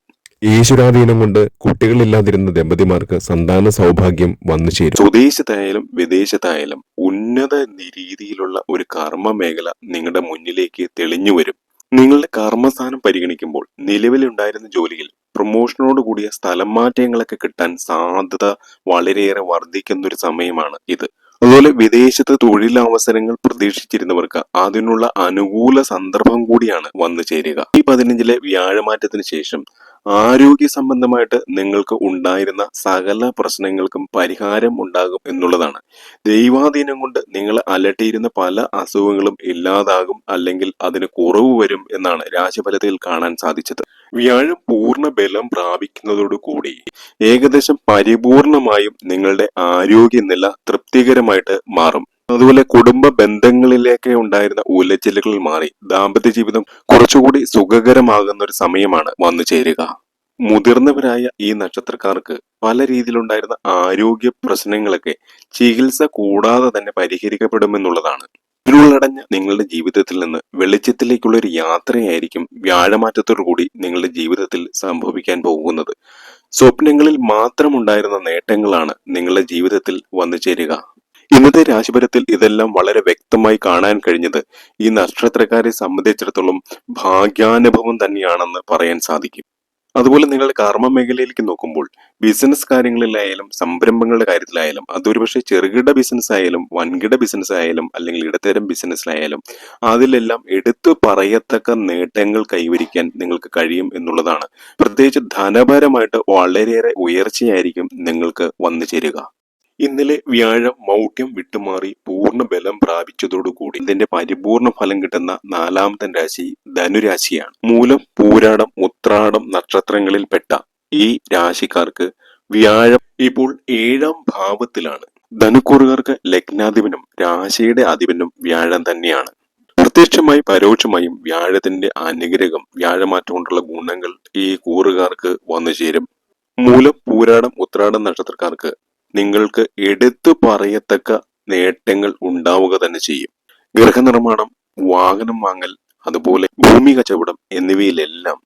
ഈശ്വരാധീനം കൊണ്ട് കുട്ടികളില്ലാതിരുന്ന ദമ്പതിമാർക്ക് സന്താന സൗഭാഗ്യം വന്നു ചേരും. സ്വദേശത്തായാലും വിദേശത്തായാലും ഉന്നത രീതിയിലുള്ള ഒരു കർമ്മ മേഖല നിങ്ങളുടെ മുന്നിലേക്ക് തെളിഞ്ഞു വരും. നിങ്ങളുടെ കർമ്മസ്ഥാനം പരിഗണിക്കുമ്പോൾ നിലവിലുണ്ടായിരുന്ന ജോലിയിൽ പ്രൊമോഷനോട് കൂടിയ സ്ഥലം മാറ്റങ്ങളൊക്കെ കിട്ടാൻ സാധ്യത വളരെയേറെ വർദ്ധിക്കുന്ന ഒരു സമയമാണ് ഇത്. അതുപോലെ വിദേശത്ത് തൊഴിലവസരങ്ങൾ പ്രതീക്ഷിച്ചിരുന്നവർക്ക് അതിനുള്ള അനുകൂല സന്ദർഭം കൂടിയാണ് വന്നു ചേരുക. ഈ പതിനഞ്ചിലെ വ്യാഴമാറ്റത്തിന് ശേഷം ആരോഗ്യ സംബന്ധമായിട്ട് നിങ്ങൾക്ക് ഉണ്ടായിരുന്ന സകല പ്രശ്നങ്ങൾക്കും പരിഹാരം ഉണ്ടാകും എന്നുള്ളതാണ്. ദൈവാധീനം കൊണ്ട് നിങ്ങൾ അലട്ടിയിരുന്ന പല അസുഖങ്ങളും ഇല്ലാതാകും അല്ലെങ്കിൽ അതിന് കുറവ് വരും എന്നാണ് രാശിഫലത്തിൽ കാണാൻ സാധിച്ചത്. വ്യാഴം പൂർണ ബലം പ്രാപിക്കുന്നതോടുകൂടി ഏകദേശം പരിപൂർണമായും നിങ്ങളുടെ ആരോഗ്യനില തൃപ്തികരമായിട്ട് മാറും. അതുപോലെ കുടുംബ ബന്ധങ്ങളിലേക്ക് ഉണ്ടായിരുന്ന ഉലച്ചിലുകൾ മാറി ദാമ്പത്യ ജീവിതം കുറച്ചുകൂടി സുഖകരമാകുന്ന ഒരു സമയമാണ് വന്നു ചേരുക. മുതിർന്നവരായ ഈ നക്ഷത്രക്കാർക്ക് പല രീതിയിലുണ്ടായിരുന്ന ആരോഗ്യ പ്രശ്നങ്ങളൊക്കെ ചികിത്സ കൂടാതെ തന്നെ പരിഹരിക്കപ്പെടുമെന്നുള്ളതാണ്. ഇരുളടഞ്ഞ നിങ്ങളുടെ ജീവിതത്തിൽ നിന്ന് വെളിച്ചത്തിലേക്കുള്ള ഒരു യാത്രയായിരിക്കും വ്യാഴമാറ്റത്തോടു കൂടി നിങ്ങളുടെ ജീവിതത്തിൽ സംഭവിക്കാൻ പോകുന്നത്. സ്വപ്നങ്ങളിൽ മാത്രമുണ്ടായിരുന്ന നേട്ടങ്ങളാണ് നിങ്ങളുടെ ജീവിതത്തിൽ വന്നു ചേരുക. ഇന്നത്തെ രാശിഫലത്തിൽ ഇതെല്ലാം വളരെ വ്യക്തമായി കാണാൻ കഴിഞ്ഞത് ഈ നക്ഷത്രക്കാരെ സംബന്ധിച്ചിടത്തോളം ഭാഗ്യാനുഭവം തന്നെയാണെന്ന് പറയാൻ സാധിക്കും. അതുപോലെ നിങ്ങൾ കർമ്മ മേഖലയിലേക്ക് നോക്കുമ്പോൾ ബിസിനസ് കാര്യങ്ങളിലായാലും സംരംഭങ്ങളുടെ കാര്യത്തിലായാലും അതൊരുപക്ഷെ ചെറുകിട ബിസിനസ് ആയാലും വൻകിട ബിസിനസ് ആയാലും അല്ലെങ്കിൽ ഇടത്തരം ബിസിനസ്സിലായാലും അതിലെല്ലാം എടുത്തു പറയത്തക്ക നേട്ടങ്ങൾ കൈവരിക്കാൻ നിങ്ങൾക്ക് കഴിയും എന്നുള്ളതാണ്. പ്രത്യേകിച്ച് ധനപരമായിട്ട് വളരെയേറെ ഉയർച്ചയായിരിക്കും നിങ്ങൾക്ക് വന്നു ചേരുക ഇന്നലെ വ്യാഴം മൗഢ്യം വിട്ടുമാറി പൂർണ ബലം പ്രാപിച്ചതോടുകൂടി ഇതിന്റെ പരിപൂർണ ഫലം കിട്ടുന്ന നാലാമത്തെ രാശി ധനുരാശിയാണ്. മൂലം പൂരാടം ഉത്രാടം നക്ഷത്രങ്ങളിൽപ്പെട്ട ഈ രാശിക്കാർക്ക് വ്യാഴം ഇപ്പോൾ ഏഴാം ഭാവത്തിലാണ്. ധനുക്കൂറുകാർക്ക് ലഗ്നാധിപനും രാശിയുടെ അധിപനും വ്യാഴം തന്നെയാണ്. പ്രത്യക്ഷമായി പരോക്ഷമായും വ്യാഴത്തിന്റെ അനുഗ്രഹം വ്യാഴമാറ്റം കൊണ്ടുള്ള ഗുണങ്ങൾ ഈ കൂറുകാർക്ക് വന്നു ചേരും മൂലം പൂരാടം ഉത്രാടം നക്ഷത്രക്കാർക്ക് നിങ്ങൾക്ക് എടുത്തു പറയത്തക്ക നേട്ടങ്ങൾ ഉണ്ടാവുക തന്നെ ചെയ്യും. ഗൃഹനിർമ്മാണം വാഹനം വാങ്ങൽ അതുപോലെ ഭൂമി കച്ചവടം എന്നിവയിലെല്ലാം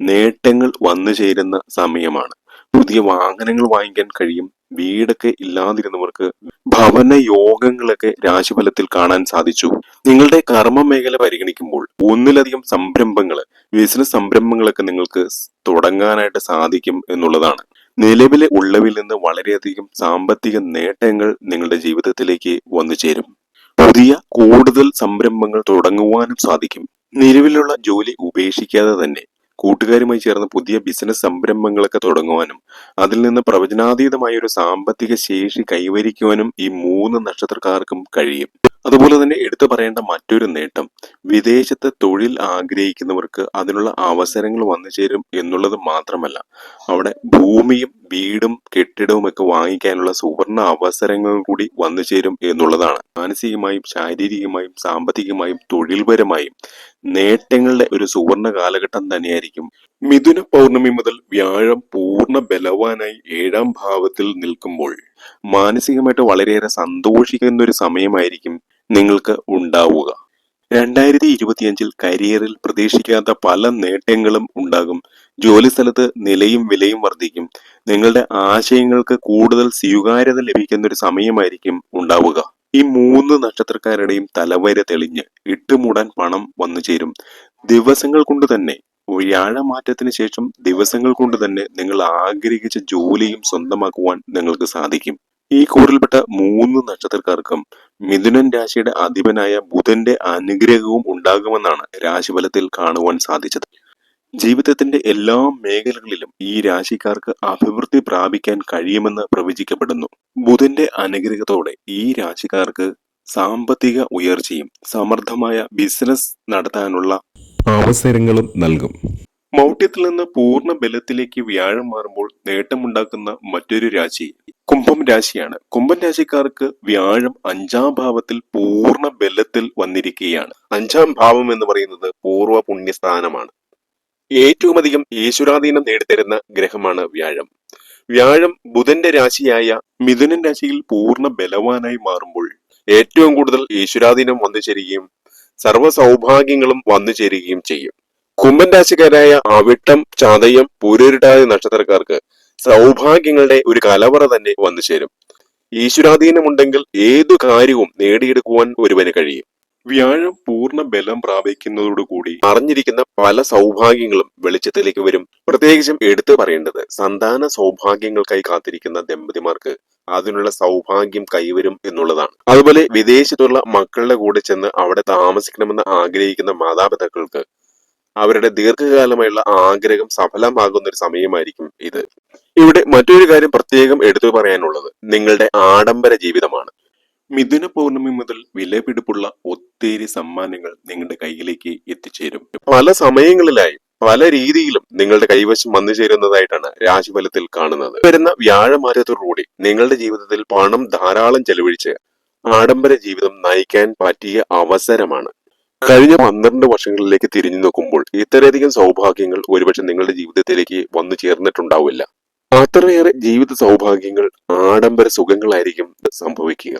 നേട്ടങ്ങൾ വന്നു ചേരുന്ന സമയമാണ്. പുതിയ വാഹനങ്ങൾ വാങ്ങിക്കാൻ കഴിയും വീടൊക്കെ ഇല്ലാതിരുന്നവർക്ക് ഭവന യോഗങ്ങളൊക്കെ രാശിഫലത്തിൽ കാണാൻ സാധിച്ചു. നിങ്ങളുടെ കർമ്മ മേഖല പരിഗണിക്കുമ്പോൾ ഒന്നിലധികം സംരംഭങ്ങൾ ബിസിനസ് സംരംഭങ്ങളൊക്കെ നിങ്ങൾക്ക് തുടങ്ങാനായിട്ട് സാധിക്കും എന്നുള്ളതാണ്. നിലവിലെ ഉള്ളവിൽ നിന്ന് വളരെയധികം സാമ്പത്തിക നേട്ടങ്ങൾ നിങ്ങളുടെ ജീവിതത്തിലേക്ക് വന്നു ചേരും. പുതിയ കൂടുതൽ സംരംഭങ്ങൾ തുടങ്ങുവാനും സാധിക്കും. നിലവിലുള്ള ജോലി ഉപേക്ഷിക്കാതെ തന്നെ കൂട്ടുകാരുമായി ചേർന്ന് പുതിയ ബിസിനസ് സംരംഭങ്ങളൊക്കെ തുടങ്ങുവാനും അതിൽ നിന്ന് പ്രവചനാതീതമായ ഒരു സാമ്പത്തിക ശേഷി കൈവരിക്കുവാനും ഈ മൂന്ന് നക്ഷത്രക്കാർക്കും കഴിയും. അതുപോലെ തന്നെ എടുത്തു പറയേണ്ട മറ്റൊരു നേട്ടം വിദേശത്ത് തൊഴിൽ ആഗ്രഹിക്കുന്നവർക്ക് അതിനുള്ള അവസരങ്ങൾ വന്നു ചേരും എന്നുള്ളത് മാത്രമല്ല അവിടെ ഭൂമിയും വീടും കെട്ടിടവും ഒക്കെ വാങ്ങിക്കാനുള്ള സുവർണ അവസരങ്ങൾ കൂടി വന്നു ചേരും എന്നുള്ളതാണ്. മാനസികമായും ശാരീരികമായും സാമ്പത്തികമായും തൊഴിൽപരമായും നേട്ടങ്ങളുടെ ഒരു സുവർണ കാലഘട്ടം തന്നെയായിരിക്കും. മിഥുന പൗർണമി മുതൽ വ്യാഴം പൂർണ ബലവാനായി ഏഴാം ഭാവത്തിൽ നിൽക്കുമ്പോൾ മാനസികമായിട്ട് വളരെയേറെ സന്തോഷിക്കുന്ന ഒരു സമയമായിരിക്കും നിങ്ങൾക്ക് ഉണ്ടാവുക. രണ്ടായിരത്തി ഇരുപത്തിയഞ്ചിൽ കരിയറിൽ പ്രതീക്ഷിക്കാത്ത പല നേട്ടങ്ങളും ഉണ്ടാകും. ജോലി സ്ഥലത്ത് നിലയും വിലയും വർദ്ധിക്കും. നിങ്ങളുടെ ആശയങ്ങൾക്ക് കൂടുതൽ സ്വീകാര്യത ലഭിക്കുന്ന ഒരു സമയമായിരിക്കും ഉണ്ടാവുക. ഈ മൂന്ന് നക്ഷത്രക്കാരുടെയും തലവര തെളിഞ്ഞ് ഇട്ടുമൂടാൻ പണം വന്നു ചേരും. ദിവസങ്ങൾ കൊണ്ട് തന്നെ വ്യാഴമാറ്റത്തിന് ശേഷം ദിവസങ്ങൾ കൊണ്ട് തന്നെ നിങ്ങൾ ആഗ്രഹിച്ച ജോലിയും സ്വന്തമാക്കുവാൻ നിങ്ങൾക്ക് സാധിക്കും. ഈ കൂറിൽപ്പെട്ട മൂന്ന് നക്ഷത്രക്കാർക്കും മിഥുനൻ രാശിയുടെ അധിപനായ ബുധന്റെ അനുഗ്രഹവും ഉണ്ടാകുമെന്നാണ് രാശിഫലത്തിൽ കാണുവാൻ സാധിച്ചത്. ജീവിതത്തിന്റെ എല്ലാ മേഖലകളിലും ഈ രാശിക്കാർക്ക് അഭിവൃദ്ധി പ്രാപിക്കാൻ കഴിയുമെന്ന് പ്രവചിക്കപ്പെടുന്നു. ബുധന്റെ അനുഗ്രഹത്തോടെ ഈ രാശിക്കാർക്ക് സാമ്പത്തിക ഉയർച്ചയും സമർത്ഥമായ ബിസിനസ് നടത്താനുള്ള അവസരങ്ങളും നൽകും. മൗഢ്യത്തിൽ നിന്ന് പൂർണ ബലത്തിലേക്ക് വ്യാഴം മാറുമ്പോൾ നേട്ടമുണ്ടാക്കുന്ന മറ്റൊരു രാശി കുംഭം രാശിയാണ്. കുംഭം രാശിക്കാർക്ക് വ്യാഴം അഞ്ചാം ഭാവത്തിൽ പൂർണ ബലത്തിൽ വന്നിരിക്കുകയാണ്. അഞ്ചാം ഭാവം എന്ന് പറയുന്നത് പൂർവ പുണ്യസ്ഥാനമാണ്. ഏറ്റവും അധികം ഈശ്വരാധീനം നേടിത്തരുന്ന ഗ്രഹമാണ് വ്യാഴം. വ്യാഴം ബുധന്റെ രാശിയായ മിഥുനൻ രാശിയിൽ പൂർണ ബലവാനായി മാറുമ്പോൾ ഏറ്റവും കൂടുതൽ ഈശ്വരാധീനം വന്നു ചേരുകയും സർവ സൗഭാഗ്യങ്ങളും വന്നു ചേരുകയും ചെയ്യും. കുംഭൻ രാശിക്കാരായ അവിട്ടം ചതയം പൂരരുടായ നക്ഷത്രക്കാർക്ക് സൗഭാഗ്യങ്ങളുടെ ഒരു കലവറ തന്നെ വന്നു ചേരും. ഈശ്വരാധീനമുണ്ടെങ്കിൽ ഏതു കാര്യവും നേടിയെടുക്കുവാൻ ഒരുവന് കഴിയും. വ്യാഴം പൂർണ ബലം പ്രാപിക്കുന്നതോടുകൂടി അറിഞ്ഞിരിക്കുന്ന പല സൗഭാഗ്യങ്ങളും വെളിച്ചത്തിലേക്ക് വരും. പ്രത്യേകിച്ചും എടുത്തു പറയേണ്ടത് സന്താന സൗഭാഗ്യങ്ങൾക്കായി കാത്തിരിക്കുന്ന ദമ്പതിമാർക്ക് അതിനുള്ള സൗഭാഗ്യം കൈവരും എന്നുള്ളതാണ്. അതുപോലെ വിദേശത്തുള്ള മക്കളുടെ കൂടെ ചെന്ന് അവിടെ താമസിക്കണമെന്ന് ആഗ്രഹിക്കുന്ന മാതാപിതാക്കൾക്ക് അവരുടെ ദീർഘകാലമായുള്ള ആഗ്രഹം സഫലമാകുന്ന ഒരു സമയമായിരിക്കും ഇത്. ഇവിടെ മറ്റൊരു കാര്യം പ്രത്യേകം എടുത്തു പറയാനുള്ളത്. നിങ്ങളുടെ ആഡംബര ജീവിതമാണ്. മിഥുന പൗർണമി മുതൽ വിലപിടിപ്പുള്ള ഒത്തിരി സമ്മാനങ്ങൾ നിങ്ങളുടെ കയ്യിലേക്ക് എത്തിച്ചേരും. പല സമയങ്ങളിലായി പല രീതിയിലും നിങ്ങളുടെ കൈവശം വന്നു ചേരുന്നതായിട്ടാണ് രാശിഫലത്തിൽ കാണുന്നത്. വരുന്ന വ്യാഴമാറ്റത്തോടുകൂടി നിങ്ങളുടെ ജീവിതത്തിൽ പണം ധാരാളം ചെലവഴിച്ച് ആഡംബര ജീവിതം നയിക്കാൻ പറ്റിയ അവസരമാണ് കഴിഞ്ഞ പന്ത്രണ്ട് വർഷങ്ങളിലേക്ക് തിരിഞ്ഞു നോക്കുമ്പോൾ ഇത്രയധികം സൗഭാഗ്യങ്ങൾ ഒരുപക്ഷെ നിങ്ങളുടെ ജീവിതത്തിലേക്ക് വന്നു ചേർന്നിട്ടുണ്ടാവില്ല. അത്രയേറെ ജീവിത സൗഭാഗ്യങ്ങൾ ആഡംബര സുഖങ്ങളായിരിക്കും സംഭവിക്കുക.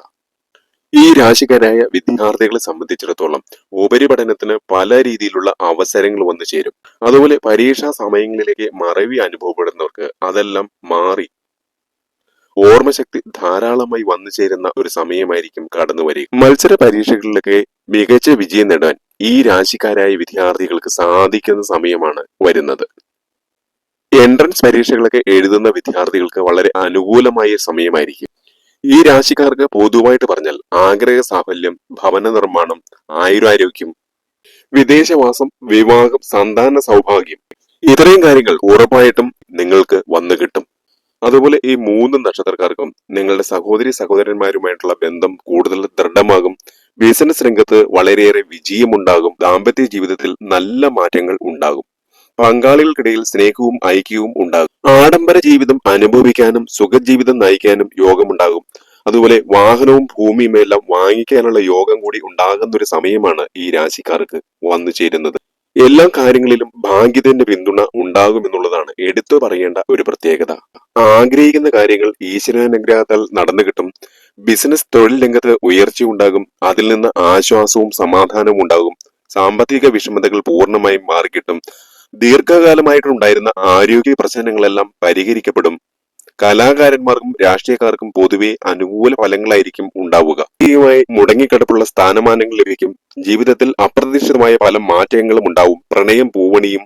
ഈ രാശിക്കാരായ വിദ്യാർത്ഥികളെ സംബന്ധിച്ചിടത്തോളം ഉപരിപഠനത്തിന് പല രീതിയിലുള്ള അവസരങ്ങൾ വന്നു ചേരും. അതുപോലെ പരീക്ഷാ സമയങ്ങളിലേക്ക് മറവി അനുഭവപ്പെടുന്നവർക്ക് അതെല്ലാം മാറി ഓർമ്മശക്തി ധാരാളമായി വന്നു ചേരുന്ന ഒരു സമയമായിരിക്കും കടന്നു വരിക മത്സര പരീക്ഷകളിലൊക്കെ മികച്ച വിജയം നേടാൻ ഈ രാശിക്കാരായ വിദ്യാർത്ഥികൾക്ക് സാധിക്കുന്ന സമയമാണ് വരുന്നത്. എൻട്രൻസ് പരീക്ഷകളൊക്കെ എഴുതുന്ന വിദ്യാർത്ഥികൾക്ക് വളരെ അനുകൂലമായ സമയമായിരിക്കും. ഈ രാശിക്കാർക്ക് പൊതുവായിട്ട് പറഞ്ഞാൽ ആഗ്രഹ സാഫല്യം ഭവന നിർമ്മാണം ആയുരാരോഗ്യം വിദേശവാസം വിവാഹം സന്താന സൗഭാഗ്യം ഇത്രയും കാര്യങ്ങൾ ഉറപ്പായിട്ടും നിങ്ങൾക്ക് വന്നു കിട്ടും. അതുപോലെ ഈ മൂന്ന് നക്ഷത്രക്കാർക്കും നിങ്ങളുടെ സഹോദരി സഹോദരന്മാരുമായിട്ടുള്ള ബന്ധം കൂടുതൽ ദൃഢമാകും. ബിസിനസ് രംഗത്ത് വളരെയേറെ വിജയമുണ്ടാകും. ദാമ്പത്യ ജീവിതത്തിൽ നല്ല മാറ്റങ്ങൾ ഉണ്ടാകും. പങ്കാളികൾക്കിടയിൽ സ്നേഹവും ഐക്യവും ഉണ്ടാകും. ആഡംബര ജീവിതം അനുഭവിക്കാനും സുഖജീവിതം നയിക്കാനും യോഗമുണ്ടാകും. അതുപോലെ വാഹനവും ഭൂമിയുമെല്ലാം വാങ്ങിക്കാനുള്ള യോഗം കൂടി ഉണ്ടാകുന്ന ഒരു സമയമാണ് ഈ രാശിക്കാർക്ക് വന്നു ചേരുന്നത് എല്ലാ കാര്യങ്ങളിലും ഭാഗ്യത്തിന്റെ പിന്തുണ ഉണ്ടാകുമെന്നുള്ളതാണ് എടുത്തു പറയേണ്ട ഒരു പ്രത്യേകത. ആഗ്രഹിക്കുന്ന കാര്യങ്ങൾ ഈശ്വരാനുഗ്രഹത്താൽ നടന്നു കിട്ടും. ബിസിനസ് തൊഴിൽ രംഗത്ത് ഉയർച്ചയുണ്ടാകും അതിൽ നിന്ന് ആശ്വാസവും സമാധാനവും ഉണ്ടാകും. സാമ്പത്തിക വിഷമതകൾ പൂർണമായും മാറിക്കിട്ടും. ദീർഘകാലമായിട്ടുണ്ടായിരുന്ന ആരോഗ്യ പ്രശ്നങ്ങളെല്ലാം പരിഹരിക്കപ്പെടും. കലാകാരന്മാർക്കും രാഷ്ട്രീയക്കാർക്കും പൊതുവെ അനുകൂല ഫലങ്ങളായിരിക്കും ഉണ്ടാവുക. ായി മുടങ്ങിക്കിടപ്പുള്ള സ്ഥാനമാനങ്ങൾ ലഭിക്കും ജീവിതത്തിൽ അപ്രതീക്ഷിതമായ പല മാറ്റങ്ങളും ഉണ്ടാവും. പ്രണയം പൂവണിയും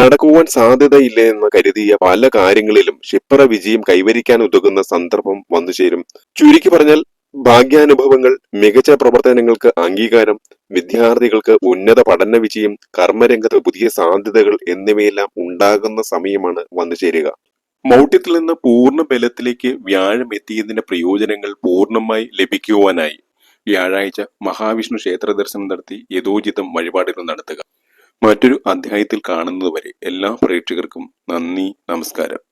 നടക്കുവാൻ സാധ്യതയില്ല എന്ന് കരുതിയ പല കാര്യങ്ങളിലും ക്ഷിപ്ര വിജയം കൈവരിക്കാൻ ഉതകുന്ന സന്ദർഭം വന്നു ചേരും. ചുരുക്കി പറഞ്ഞാൽ ഭാഗ്യാനുഭവങ്ങൾ മികച്ച പ്രവർത്തനങ്ങൾക്ക് അംഗീകാരം വിദ്യാർത്ഥികൾക്ക് ഉന്നത പഠന വിജയം കർമ്മരംഗത്ത് പുതിയ സാധ്യതകൾ എന്നിവയെല്ലാം ഉണ്ടാകുന്ന സമയമാണ് വന്നു ചേരുക. മൗഢ്യത്തിൽ നിന്ന് പൂർണ ബലത്തിലേക്ക് വ്യാഴം എത്തിയതിന്റെ പ്രയോജനങ്ങൾ പൂർണമായി ലഭിക്കുവാനായി വ്യാഴാഴ്ച മഹാവിഷ്ണു ക്ഷേത്ര ദർശനം നടത്തി യഥോചിതം വഴിപാടുകൾ നടത്തുക. മറ്റൊരു അധ്യായത്തിൽ കാണുന്നതുവരെ എല്ലാ പ്രേക്ഷകർക്കും നന്ദി നമസ്കാരം.